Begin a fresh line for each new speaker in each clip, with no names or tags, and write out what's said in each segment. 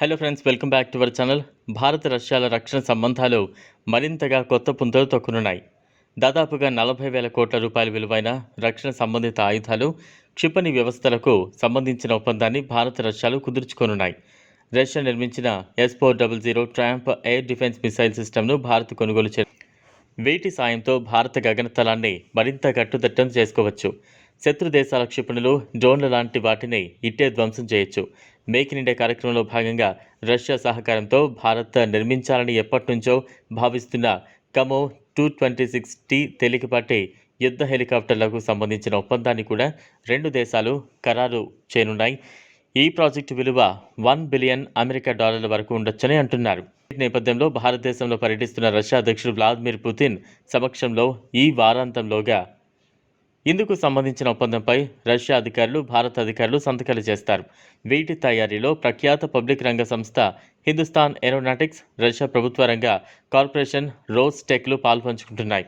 Hello friends welcome back to our channel భారత రష్యాల రక్షణ సంబంధాలు మరింతగా కొత్త పుంతలు తొక్కునున్నాయి. దాదాపుగా నలభై వేల కోట్ల రూపాయల విలువైన రక్షణ సంబంధిత ఆయుధాలు క్షిపణి వ్యవస్థలకు సంబంధించిన ఒప్పందాన్ని భారత రష్యాలు కుదుర్చుకోనున్నాయి. రష్యా నిర్మించిన S four double zero triumph air defence missile సిస్టమ్ను భారత్ కొనుగోలు చే వీటి సాయంతో భారత గగనతలాన్ని మరింత కట్టుదిట్టం చేసుకోవచ్చు. శత్రు దేశాల క్షిపణులు డ్రోన్ల లాంటి వాటిని ఇట్టే ధ్వంసం చేయొచ్చు. మేక్ ఇన్ ఇండియా కార్యక్రమంలో భాగంగా రష్యా సహకారంతో భారత్ నిర్మించాలని ఎప్పటి నుంచో భావిస్తున్న Kamov two twenty six T తేలికపాటి యుద్ధ హెలికాప్టర్లకు సంబంధించిన ఒప్పందాన్ని కూడా రెండు దేశాలు ఖరారు చేయనున్నాయి. ఈ ప్రాజెక్టు విలువ వన్ బిలియన్ అమెరికా డాలర్ల వరకు ఉండొచ్చని అంటున్నారు. ఈ నేపథ్యంలో భారతదేశంలో పర్యటిస్తున్న రష్యా అధ్యక్షుడు వ్లాదిమిర్ పుతిన్ సమక్షంలో ఈ వారాంతంలోగా ఇందుకు సంబంధించిన ఒప్పందంపై రష్యా అధికారులు భారత అధికారులు సంతకాలు చేస్తారు. వీటి తయారీలో ప్రఖ్యాత పబ్లిక్ రంగ సంస్థ హిందుస్థాన్ ఏరోనాటిక్స్ రష్యా ప్రభుత్వ రంగ కార్పొరేషన్ రోస్ టెక్లు పాల్పంచుకుంటున్నాయి.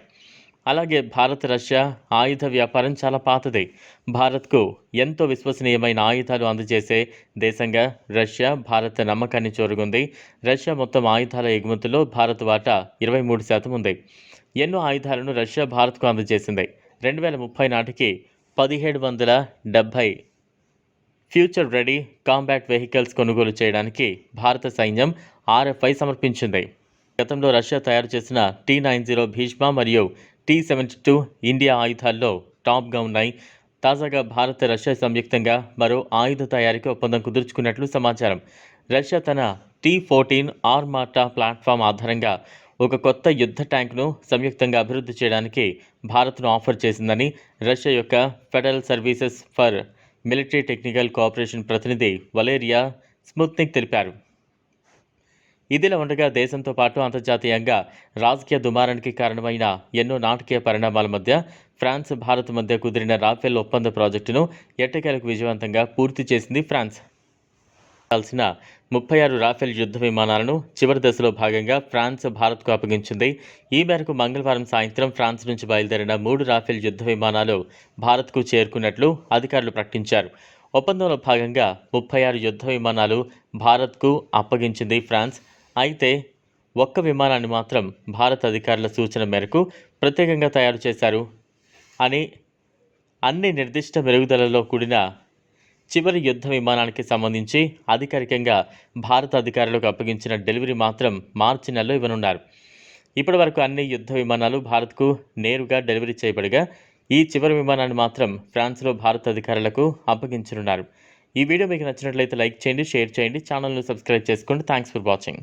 అలాగే భారత్ రష్యా ఆయుధ వ్యాపారం చాలా పాతది. భారత్కు ఎంతో విశ్వసనీయమైన ఆయుధాలు అందజేసే దేశంగా రష్యా భారత్ నమ్మకాన్ని చూరగొంది. రష్యా మొత్తం ఆయుధాల ఎగుమతుల్లో భారత్ వాటా ఇరవై మూడు శాతం ఉంది. ఎన్నో ఆయుధాలను రష్యా భారత్కు అందజేసింది. రెండు వేల ముప్పై నాటికి పదిహేడు వందల డెబ్భై ఫ్యూచర్ రెడీ కాంబాట్ వెహికల్స్ కొనుగోలు చేయడానికి భారత సైన్యం ఆర్ఎఫ్ఐ సమర్పించింది. గతంలో రష్యా తయారు చేసిన టీ నైన్ జీరో భీష్మ మరియు టీ సెవెంటీ టూ ఇండియా ఆయుధాల్లో టాప్గా ఉన్నాయి. తాజాగా భారత్ రష్యా సంయుక్తంగా మరో ఆయుధ తయారీకి ఒప్పందం కుదుర్చుకున్నట్లు సమాచారం. రష్యా తన టీ ఫోర్టీన్ ఆర్మాటా ప్లాట్ఫామ్ ఆధారంగా ఒక కొత్త యుద్ధ ట్యాంక్ను సంయుక్తంగా అభివృద్ధి చేయడానికి భారత్ను ఆఫర్ చేసిందని రష్యా యొక్క federal services for military technical cooperation ప్రతినిధి వలేరియా స్ముత్నిక్ తెలిపారు. ఇదిలా ఉండగా దేశంతో పాటు అంతర్జాతీయంగా రాజకీయ దుమారానికి కారణమైన ఎన్నో నాటకీయ పరిణామాల మధ్య ఫ్రాన్స్ భారత్ మధ్య కుదిరిన రాఫెల్ ఒప్పంద ప్రాజెక్టును ఎట్టకేలకు విజయవంతంగా పూర్తి చేసింది ఫ్రాన్స్. కాల్సిన ముప్పై ఆరు రాఫెల్ యుద్ధ విమానాలను చివరి దశలో భాగంగా ఫ్రాన్స్ భారత్కు అప్పగించింది. ఈ మేరకు మంగళవారం సాయంత్రం ఫ్రాన్స్ నుంచి బయలుదేరిన మూడు రాఫెల్ యుద్ధ విమానాలు భారత్కు చేరుకున్నట్లు అధికారులు ప్రకటించారు. ఒప్పందంలో భాగంగా ముప్పై ఆరు యుద్ధ విమానాలు భారత్కు అప్పగించింది ఫ్రాన్స్. అయితే ఒక్క విమానాన్ని మాత్రం భారత అధికారుల సూచన మేరకు ప్రత్యేకంగా తయారు చేశారు అని అన్ని నిర్దిష్ట మెరుగుదలలో కూడిన చివరి యుద్ధ విమానానికి సంబంధించి అధికారికంగా భారత అధికారులకు అప్పగించిన డెలివరీ మాత్రం మార్చి నెలలో ఇవ్వనున్నారు. ఇప్పటి వరకు అన్ని యుద్ధ విమానాలు భారత్కు నేరుగా డెలివరీ చేయబడగా ఈ చివరి విమానాన్ని మాత్రం ఫ్రాన్స్లో భారత అధికారులకు అప్పగించనున్నారు. ఈ వీడియో మీకు నచ్చినట్లయితే లైక్ చేయండి షేర్ చేయండి ఛానల్ను సబ్స్క్రైబ్ చేసుకోండి. Thanks for watching.